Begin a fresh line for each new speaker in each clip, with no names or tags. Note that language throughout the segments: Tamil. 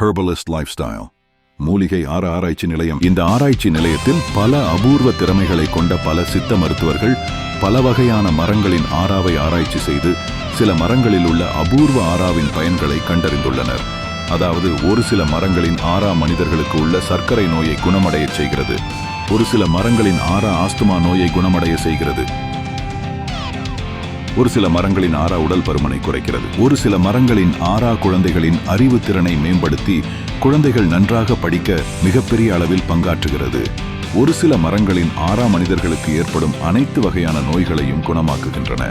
ஹெர்பலிஸ்ட் லைஃப் ஸ்டைல் மூலிகை ஆற ஆராய்ச்சி நிலையம். இந்த ஆராய்ச்சி நிலையத்தில் பல அபூர்வ திறமைகளை கொண்ட பல சித்த மருத்துவர்கள் பல வகையான மரங்களின் ஆறாவை ஆராய்ச்சி செய்து சில மரங்களில் உள்ள அபூர்வ ஆறாவின் பயன்களை கண்டறிந்துள்ளனர். அதாவது ஒரு சில மரங்களின் ஆறா மனிதர்களுக்கு உள்ள சர்க்கரை நோயை குணமடைய செய்கிறது. ஒரு சில மரங்களின் ஆறா ஆஸ்துமா நோயை குணமடைய செய்கிறது. ஒரு சில மரங்களின் ஆறா உடல் பருமனை குறைக்கிறது. ஒரு சில மரங்களின் ஆறா குழந்தைகளின் அறிவு திறனை மேம்படுத்தி குழந்தைகள் நன்றாக படிக்க மிகப்பெரிய அளவில் பங்காற்றுகிறது. ஒரு சில மரங்களின் ஆறா மனிதர்களுக்கு ஏற்படும் அனைத்து வகையான நோய்களையும் குணமாக்குகின்றன.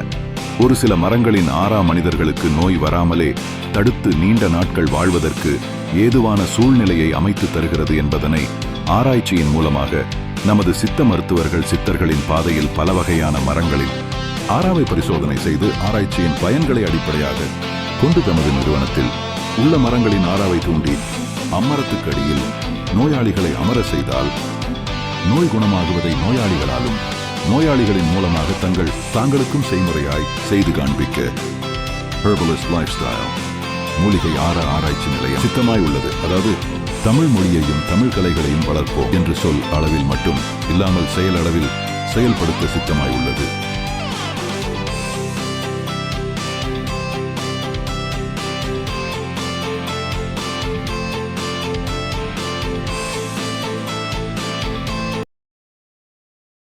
ஒரு சில மரங்களின் ஆறா மனிதர்களுக்கு நோய் வராமலே தடுத்து நீண்ட நாட்கள் வாழ்வதற்கு ஏதுவான சூழ்நிலையை அமைத்து தருகிறது என்பதனை ஆராய்ச்சியின் மூலமாக நமது சித்த மருத்துவர்கள் சித்தர்களின் பாதையில் பல வகையான மரங்களில் ஆறாவை பரிசோதனை செய்து ஆராய்ச்சியின் பயன்களை அடிப்படையாக கொண்டு தமது நிறுவனத்தில் உள்ள மரங்களின் ஆறாவை தூண்டி அம்மரத்துக்கு அடியில் நோயாளிகளை அமர செய்தால் நோய் குணமாகுவதை நோயாளிகளாலும் நோயாளிகளின் மூலமாக தங்கள் தாங்களுக்கும் செய்முறையாய் செய்து காண்பிக்க ஹெர்பலிஸ்ட் லைஃப் ஸ்டைல் மூலிகை ஆற ஆராய்ச்சி நிலையம் சித்தமாய் உள்ளது. அதாவது தமிழ் மொழியையும் தமிழ் கலைகளையும் வளர்ப்போம் என்று சொல் அளவில் மட்டும் இல்லாமல் செயல் அளவில் செயல்படுத்த சித்தமாய் உள்ளது.